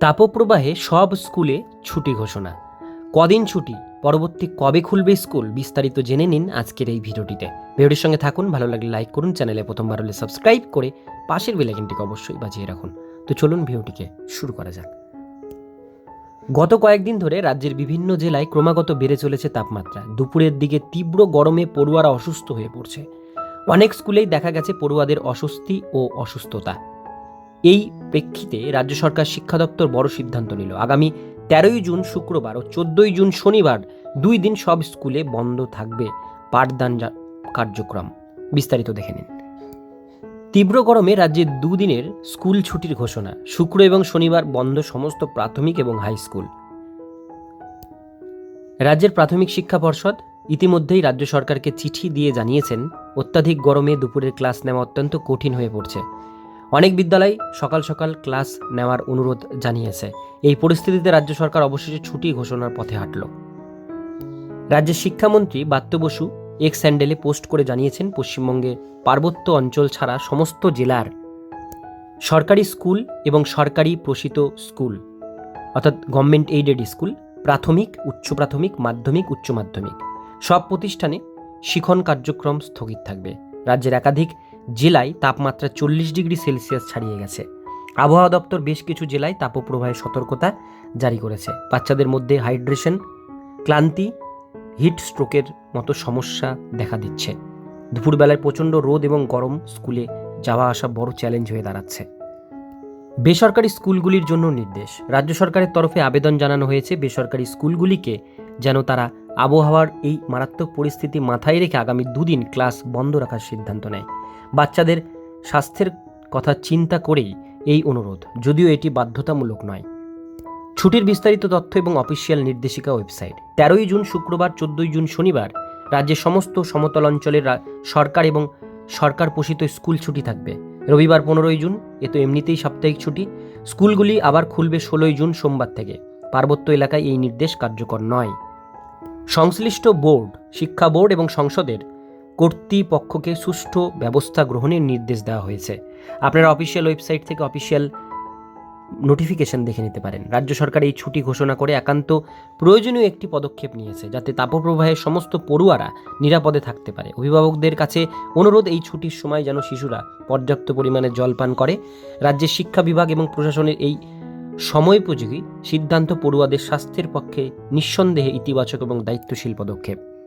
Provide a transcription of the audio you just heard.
তাপপ্রবাহে সব স্কুলে ছুটি ঘোষণা। কদিন ছুটি, পরবর্তী কবে খুলবে স্কুল বিস্তারিত জেনে নিন আজকের এই ভিডিওটিতে। ভিডিওটির সঙ্গে থাকুন, ভালো লাগলে লাইক করুন, চ্যানেলে প্রথমবার হলে সাবস্ক্রাইব করে পাশের বেলাইকনটিকে অবশ্যই বাজিয়ে রাখুন। তো চলুন ভিডিওটিকে শুরু করা যাক। গত কয়েকদিন ধরে রাজ্যের বিভিন্ন জেলায় ক্রমাগত বেড়ে চলেছে তাপমাত্রা। দুপুরের দিকে তীব্র গরমে পড়ুয়ারা অসুস্থ হয়ে পড়ছে। অনেক স্কুলেই দেখা গেছে পড়ুয়াদের অস্বস্তি ও অসুস্থতা। এই প্রেক্ষিতে রাজ্য সরকার শিক্ষা দপ্তর বড় সিদ্ধান্ত নিল। আগামী তেরোই জুন শুক্রবার ও চোদ্দই জুন শনিবার দুই দিন সব স্কুলে বন্ধ থাকবে পাঠদান কার্যক্রম। বিস্তারিত দেখে নিন। তীব্র গরমে রাজ্যে দুদিনের স্কুল ছুটির ঘোষণা। শুক্র এবং শনিবার বন্ধ সমস্ত প্রাথমিক এবং হাই স্কুল। রাজ্যের প্রাথমিক শিক্ষা পর্ষদ ইতিমধ্যেই রাজ্য সরকারকে চিঠি দিয়ে জানিয়েছেন, অত্যাধিক গরমে দুপুরের ক্লাস নেওয়া অত্যন্ত কঠিন হয়ে পড়ছে। অনেক বিদ্যালয় সকাল সকাল ক্লাস নেওয়ার অনুরোধ জানিয়েছে। এই পরিস্থিতিতে রাজ্য সরকার অবশেষে ছুটি ঘোষণার পথে হাঁটল। রাজ্যের শিক্ষামন্ত্রী বাত্য বসু এক্স স্যান্ডেলে পোস্ট করে জানিয়েছেন পশ্চিমবঙ্গে পার্বত্য অঞ্চল ছাড়া সমস্ত জেলার সরকারি স্কুল এবং সরকারি প্রসিত স্কুল, অর্থাৎ গভর্নমেন্ট এইডেড স্কুল, প্রাথমিক, উচ্চ প্রাথমিক, মাধ্যমিক, উচ্চ মাধ্যমিক, সব প্রতিষ্ঠানে শিখন কার্যক্রম স্থগিত থাকবে। রাজ্যের একাধিক জেলায় তাপমাত্রা চল্লিশ ডিগ্রি সেলসিয়াস ছাড়িয়ে গেছে। আবহাওয়া দপ্তর বেশ কিছু জেলায় তাপপ্রবাহের সতর্কতা জারি করেছে। বাচ্চাদের মধ্যে হাইড্রেশন, ক্লান্তি, হিট স্ট্রোকের মতো সমস্যা দেখা দিচ্ছে। দুপুরবেলায় প্রচণ্ড রোদ এবং গরম স্কুলে যাওয়া আসা বড় চ্যালেঞ্জ হয়ে দাঁড়াচ্ছে। বেসরকারি স্কুলগুলির জন্য নির্দেশ। রাজ্য সরকারের তরফে আবেদন জানানো হয়েছে। বেসরকারি স্কুলগুলিকে যেন তারা আবহাওয়ার এই মারাত্মক পরিস্থিতি মাথায় রেখে আগামী দুদিন ক্লাস বন্ধ রাখার সিদ্ধান্ত নেয়। বাচ্চাদের স্বাস্থ্যের কথা চিন্তা করেই এই অনুরোধ, যদিও এটি বাধ্যতামূলক নয়। ছুটির বিস্তারিত তথ্য এবং অফিসিয়াল নির্দেশিকা ওয়েবসাইট। তেরোই জুন শুক্রবার, চোদ্দই জুন শনিবার, রাজ্যের সমস্ত সমতল অঞ্চলের সরকার এবং সরকার পোষিত স্কুল ছুটি থাকবে। রবিবার পনেরোই জুন, এ তো এমনিতেই সাপ্তাহিক ছুটি। স্কুলগুলি আবার খুলবে ষোলোই জুন সোমবার থেকে। পার্বত্য এলাকায় এই নির্দেশ কার্যকর নয়। সংশ্লিষ্ট বোর্ড, শিক্ষা বোর্ড এবং সংসদের কর্তৃপক্ষকে সুষ্ঠু ব্যবস্থা গ্রহণের নির্দেশ দেওয়া হয়েছে। আপনারা অফিসিয়াল ওয়েবসাইট থেকে অফিসিয়াল নোটিফিকেশন দেখে নিতে পারেন। রাজ্য সরকার এই ছুটি ঘোষণা করে একান্ত প্রয়োজনীয় একটি পদক্ষেপ নিয়েছে, যাতে তাপপ্রবাহে সমস্ত পড়ুয়ারা নিরাপদে থাকতে পারে। অভিভাবকদের কাছে অনুরোধ, এই ছুটির সময় যেন শিশুরা পর্যাপ্ত পরিমাণে জল পান করে। রাজ্যের শিক্ষা বিভাগ এবং প্রশাসনের এই সময়োপযোগী সিদ্ধান্ত পড়ুয়াদের স্বাস্থ্যের পক্ষে নিঃসন্দেহে ইতিবাচক এবং দায়িত্বশীল পদক্ষেপ।